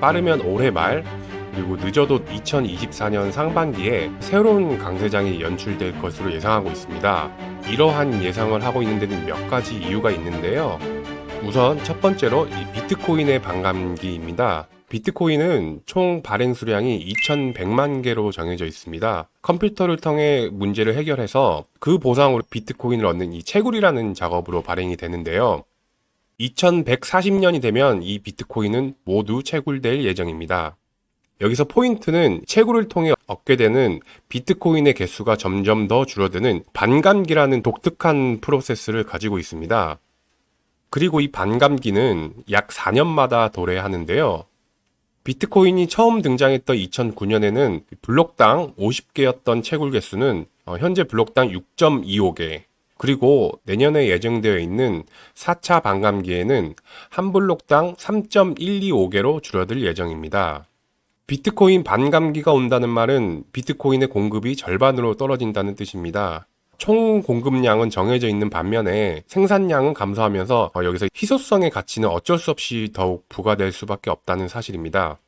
빠르면 올해 말 그리고 늦어도 2024년 상반기에 새로운 강세장이 연출될 것으로 예상하고 있습니다. 이러한 예상을 하고 있는 데는 몇 가지 이유가 있는데요. 우선 첫 번째로 이 비트코인의 반감기입니다. 비트코인은 총 발행 수량이 2,100만 개로 정해져 있습니다. 컴퓨터를 통해 문제를 해결해서 그 보상으로 비트코인을 얻는 이 채굴이라는 작업으로 발행이 되는데요. 2140년이 되면 이 비트코인은 모두 채굴될 예정입니다. 여기서 포인트는 채굴을 통해 얻게 되는 비트코인의 개수가 점점 더 줄어드는 반감기라는 독특한 프로세스를 가지고 있습니다. 그리고 이 반감기는 약 4년마다 도래하는데요. 비트코인이 처음 등장했던 2009년에는 블록당 50개였던 채굴 개수는 어, 현재 블록당 6.25개, 그리고 내년에 예정되어 있는 4차 반감기에는 한 블록당 3.125개로 줄어들 예정입니다. 비트코인 반감기가 온다는 말은 비트코인의 공급이 절반으로 떨어진다는 뜻입니다. 총 공급량은 정해져 있는 반면에 생산량은 감소하면서 어, 여기서 희소성의 가치는 어쩔 수 없이 더욱 부과될 수밖에 없다는 사실입니다.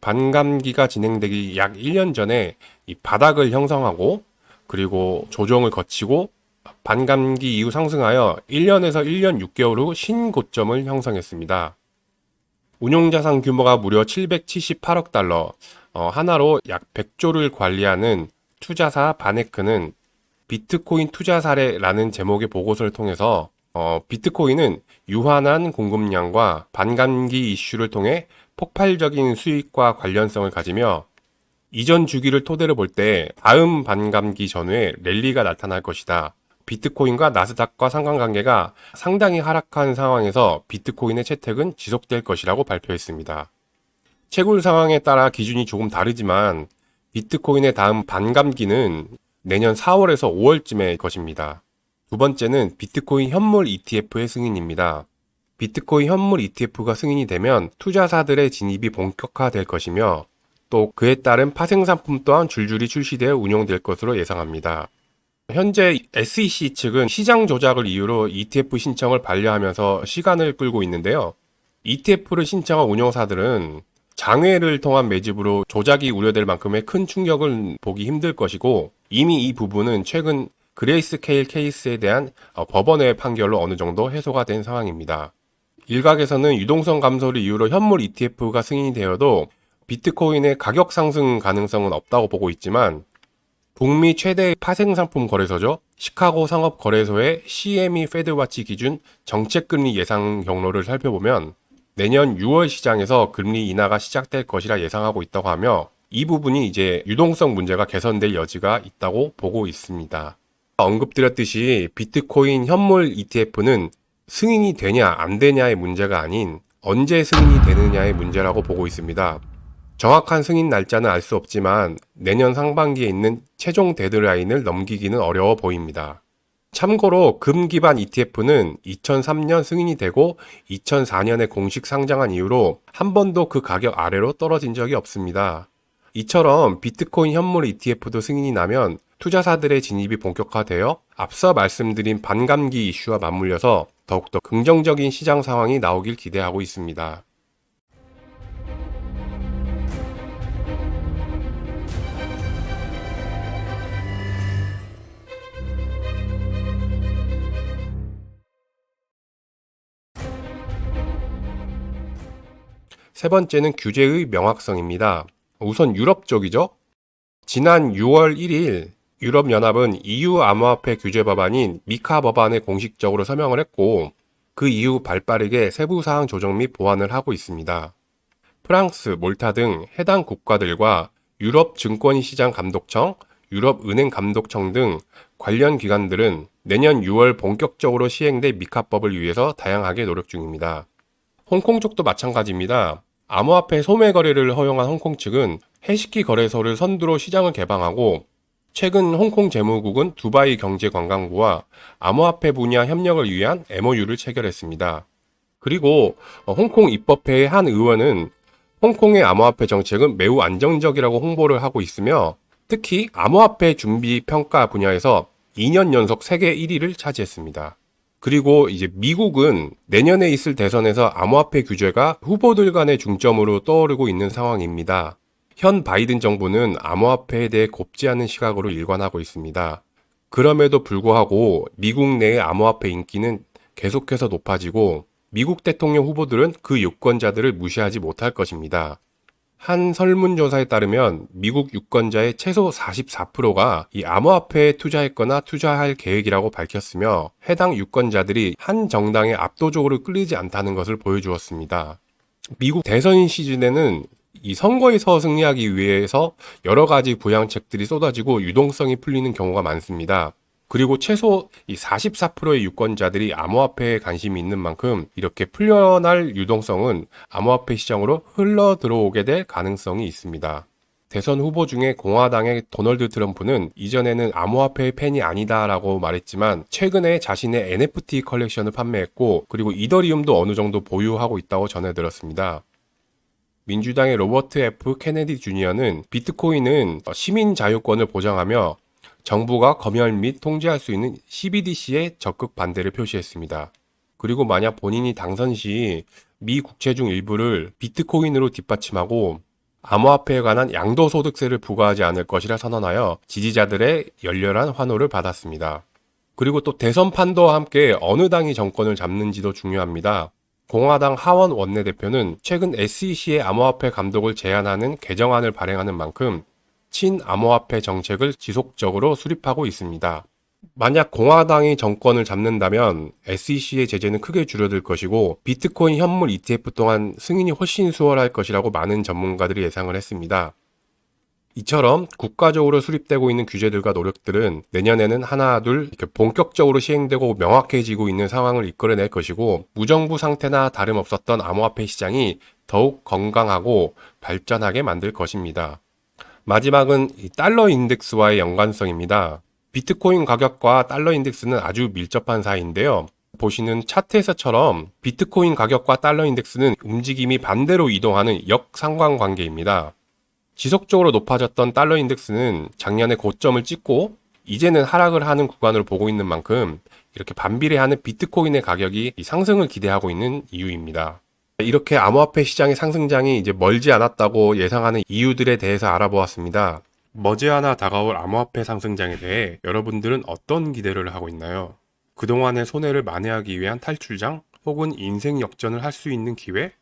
반감기가 진행되기 약 1년 전에 이 바닥을 형성하고 그리고 조정을 거치고 반감기 이후 상승하여 1년에서 1년 6개월 후 신고점을 형성했습니다. 운용자산 규모가 무려 778억 달러, 어, 하나로 약 100조를 관리하는 투자사 바네크는 비트코인 투자 사례라는 제목의 보고서를 통해서 어, 비트코인은 유한한 공급량과 반감기 이슈를 통해 폭발적인 수익과 관련성을 가지며 이전 주기를 토대로 볼 때 다음 반감기 전후에 랠리가 나타날 것이다. 비트코인과 나스닥과 상관관계가 상당히 하락한 상황에서 비트코인의 채택은 지속될 것이라고 발표했습니다. 채굴 상황에 따라 기준이 조금 다르지만 비트코인의 다음 반감기는 내년 4월에서 5월쯤의 것입니다. 두 번째는 비트코인 현물 ETF의 승인입니다. 비트코인 현물 ETF가 승인이 되면 투자사들의 진입이 본격화될 것이며 또 그에 따른 파생상품 또한 줄줄이 출시되어 운용될 것으로 예상합니다. 현재 SEC 측은 시장 조작을 이유로 ETF 신청을 반려하면서 시간을 끌고 있는데요. ETF를 신청한 운용사들은 장외를 통한 매집으로 조작이 우려될 만큼의 큰 충격을 보기 힘들 것이고 이미 이 부분은 최근 그레이스 케일 케이스에 대한 어, 법원의 판결로 어느 정도 해소가 된 상황입니다. 일각에서는 유동성 감소를 이유로 현물 ETF가 승인이 되어도 비트코인의 가격 상승 가능성은 없다고 보고 있지만 북미 최대 파생상품 거래소죠. 시카고 상업거래소의 CME 페드와치 기준 정책금리 예상 경로를 살펴보면 내년 6월 시장에서 금리 인하가 시작될 것이라 예상하고 있다고 하며 이 부분이 이제 유동성 문제가 개선될 여지가 있다고 보고 있습니다. 언급드렸듯이 비트코인 현물 ETF는 승인이 되냐 안 되냐의 문제가 아닌 언제 승인이 되느냐의 문제라고 보고 있습니다. 정확한 승인 날짜는 알 수 없지만 내년 상반기에 있는 최종 데드라인을 넘기기는 어려워 보입니다. 참고로 금 기반 ETF는 2003년 승인이 되고 2004년에 공식 상장한 이후로 한 번도 그 가격 아래로 떨어진 적이 없습니다. 이처럼 비트코인 현물 ETF도 승인이 나면 투자사들의 진입이 본격화되어 앞서 말씀드린 반감기 이슈와 맞물려서 더욱더 긍정적인 시장 상황이 나오길 기대하고 있습니다. 세 번째는 규제의 명확성입니다. 우선 유럽 쪽이죠. 지난 6월 1일 유럽연합은 EU 암호화폐 규제 법안인 미카 법안에 공식적으로 서명을 했고 그 이후 발빠르게 세부 사항 조정 및 보완을 하고 있습니다. 프랑스, 몰타 등 해당 국가들과 유럽 증권시장 감독청, 유럽 은행 감독청 등 관련 기관들은 내년 6월 본격적으로 시행될 미카법을 위해서 다양하게 노력 중입니다. 홍콩 쪽도 마찬가지입니다. 암호화폐 소매 거래를 허용한 홍콩 측은 해시키 거래소를 선두로 시장을 개방하고 최근 홍콩 재무국은 두바이 경제관광부와 암호화폐 분야 협력을 위한 MOU를 체결했습니다. 그리고 홍콩 입법회의 한 의원은 홍콩의 암호화폐 정책은 매우 안정적이라고 홍보를 하고 있으며 특히 암호화폐 준비 평가 분야에서 2년 연속 세계 1위를 차지했습니다. 그리고 이제 미국은 내년에 있을 대선에서 암호화폐 규제가 후보들 간의 중점으로 떠오르고 있는 상황입니다. 현 바이든 정부는 암호화폐에 대해 곱지 않은 시각으로 일관하고 있습니다. 그럼에도 불구하고 미국 내의 암호화폐 인기는 계속해서 높아지고 미국 대통령 후보들은 그 유권자들을 무시하지 못할 것입니다. 한 설문조사에 따르면 미국 유권자의 최소 44%가 이 암호화폐에 투자했거나 투자할 계획이라고 밝혔으며 해당 유권자들이 한 정당에 압도적으로 끌리지 않다는 것을 보여주었습니다. 미국 대선 시즌에는 이 선거에서 승리하기 위해서 여러 가지 부양책들이 쏟아지고 유동성이 풀리는 경우가 많습니다. 그리고 최소 이 44%의 유권자들이 암호화폐에 관심이 있는 만큼 이렇게 풀려날 유동성은 암호화폐 시장으로 흘러 들어오게 될 가능성이 있습니다. 대선 후보 중에 공화당의 도널드 트럼프는 이전에는 암호화폐의 팬이 아니다라고 말했지만 최근에 자신의 NFT 컬렉션을 판매했고 그리고 이더리움도 어느 정도 보유하고 있다고 전해 들었습니다. 민주당의 로버트 F 케네디 주니어는 비트코인은 시민 자유권을 보장하며 정부가 검열 및 통제할 수 있는 CBDC에 적극 반대를 표시했습니다. 그리고 만약 본인이 당선 시 미 국채 중 일부를 비트코인으로 뒷받침하고 암호화폐에 관한 양도소득세를 부과하지 않을 것이라 선언하여 지지자들의 열렬한 환호를 받았습니다. 그리고 또 대선 판도와 함께 어느 당이 정권을 잡는지도 중요합니다. 공화당 하원 원내대표는 최근 SEC의 암호화폐 감독을 제한하는 개정안을 발행하는 만큼 친암호화폐 정책을 지속적으로 수립하고 있습니다. 만약 공화당이 정권을 잡는다면 SEC의 제재는 크게 줄어들 것이고 비트코인 현물 ETF 또한 승인이 훨씬 수월할 것이라고 많은 전문가들이 예상을 했습니다. 이처럼 국가적으로 수립되고 있는 규제들과 노력들은 내년에는 하나 둘 본격적으로 시행되고 명확해지고 있는 상황을 이끌어낼 것이고 무정부 상태나 다름없었던 암호화폐 시장이 더욱 건강하고 발전하게 만들 것입니다. 마지막은 달러 인덱스와의 연관성입니다. 비트코인 가격과 달러 인덱스는 아주 밀접한 사이인데요. 보시는 차트에서처럼 비트코인 가격과 달러 인덱스는 움직임이 반대로 이동하는 역상관 관계입니다. 지속적으로 높아졌던 달러 인덱스는 작년에 고점을 찍고 이제는 하락을 하는 구간을 보고 있는 만큼 이렇게 반비례하는 비트코인의 가격이 상승을 기대하고 있는 이유입니다. 이렇게 암호화폐 시장의 상승장이 이제 멀지 않았다고 예상하는 이유들에 대해서 알아보았습니다. 머지않아 다가올 암호화폐 상승장에 대해 여러분들은 어떤 기대를 하고 있나요? 그동안의 손해를 만회하기 위한 탈출장 혹은 인생 역전을 할 수 있는 기회?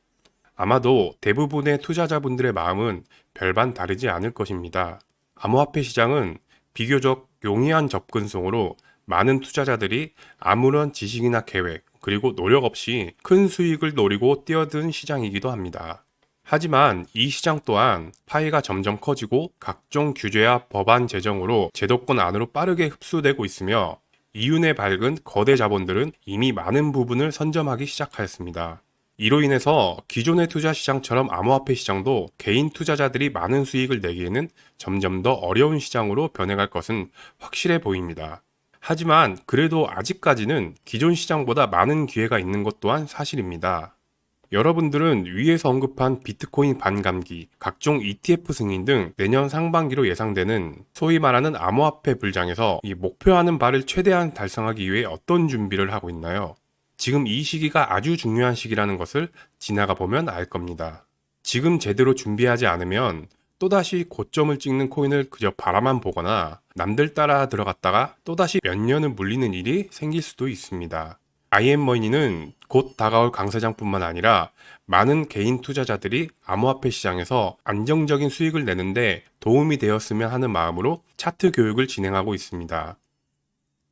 아마도 대부분의 투자자분들의 마음은 별반 다르지 않을 것입니다. 암호화폐 시장은 비교적 용이한 접근성으로 많은 투자자들이 아무런 지식이나 계획, 그리고 노력 없이 큰 수익을 노리고 뛰어든 시장이기도 합니다. 하지만 이 시장 또한 파이가 점점 커지고 각종 규제와 법안 제정으로 제도권 안으로 빠르게 흡수되고 있으며 이윤에 밝은 거대 자본들은 이미 많은 부분을 선점하기 시작하였습니다. 이로 인해서 기존의 투자 시장처럼 암호화폐 시장도 개인 투자자들이 많은 수익을 내기에는 점점 더 어려운 시장으로 변해갈 것은 확실해 보입니다. 하지만 그래도 아직까지는 기존 시장보다 많은 기회가 있는 것 또한 사실입니다. 여러분들은 위에서 언급한 비트코인 반감기, 각종 ETF 승인 등 내년 상반기로 예상되는 소위 말하는 암호화폐 불장에서 이 목표하는 바를 최대한 달성하기 위해 어떤 준비를 하고 있나요? 지금 이 시기가 아주 중요한 시기라는 것을 지나가 보면 알 겁니다. 지금 제대로 준비하지 않으면 또다시 고점을 찍는 코인을 그저 바라만 보거나 남들 따라 들어갔다가 또다시 몇 년을 물리는 일이 생길 수도 있습니다. IM머니는 곧 다가올 강세장뿐만 아니라 많은 개인 투자자들이 암호화폐 시장에서 안정적인 수익을 내는데 도움이 되었으면 하는 마음으로 차트 교육을 진행하고 있습니다.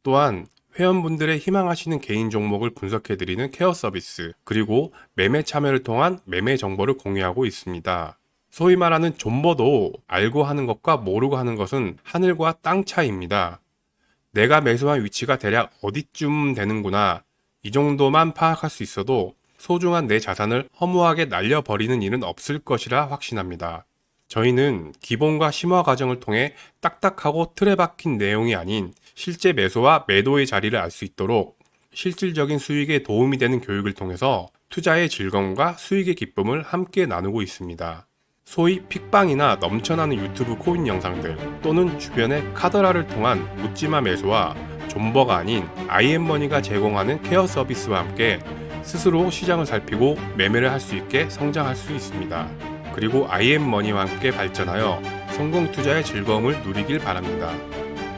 또한 회원분들의 희망하시는 개인 종목을 분석해드리는 케어 서비스, 그리고 매매 참여를 통한 매매 정보를 공유하고 있습니다. 소위 말하는 존버도 알고 하는 것과 모르고 하는 것은 하늘과 땅 차이입니다. 내가 매수한 위치가 대략 어디쯤 되는구나. 이 정도만 파악할 수 있어도 소중한 내 자산을 허무하게 날려버리는 일은 없을 것이라 확신합니다. 저희는 기본과 심화 과정을 통해 딱딱하고 틀에 박힌 내용이 아닌 실제 매수와 매도의 자리를 알 수 있도록 실질적인 수익에 도움이 되는 교육을 통해서 투자의 즐거움과 수익의 기쁨을 함께 나누고 있습니다. 소위 픽방이나 넘쳐나는 유튜브 코인 영상들 또는 주변의 카더라를 통한 묻지마 매수와 존버가 아닌 IM머니가 제공하는 케어 서비스와 함께 스스로 시장을 살피고 매매를 할 수 있게 성장할 수 있습니다. 그리고 IM머니와 함께 발전하여 성공 투자의 즐거움을 누리길 바랍니다.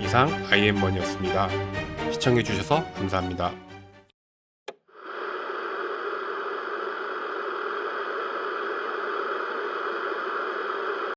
이상 IM머니였습니다. 시청해주셔서 감사합니다.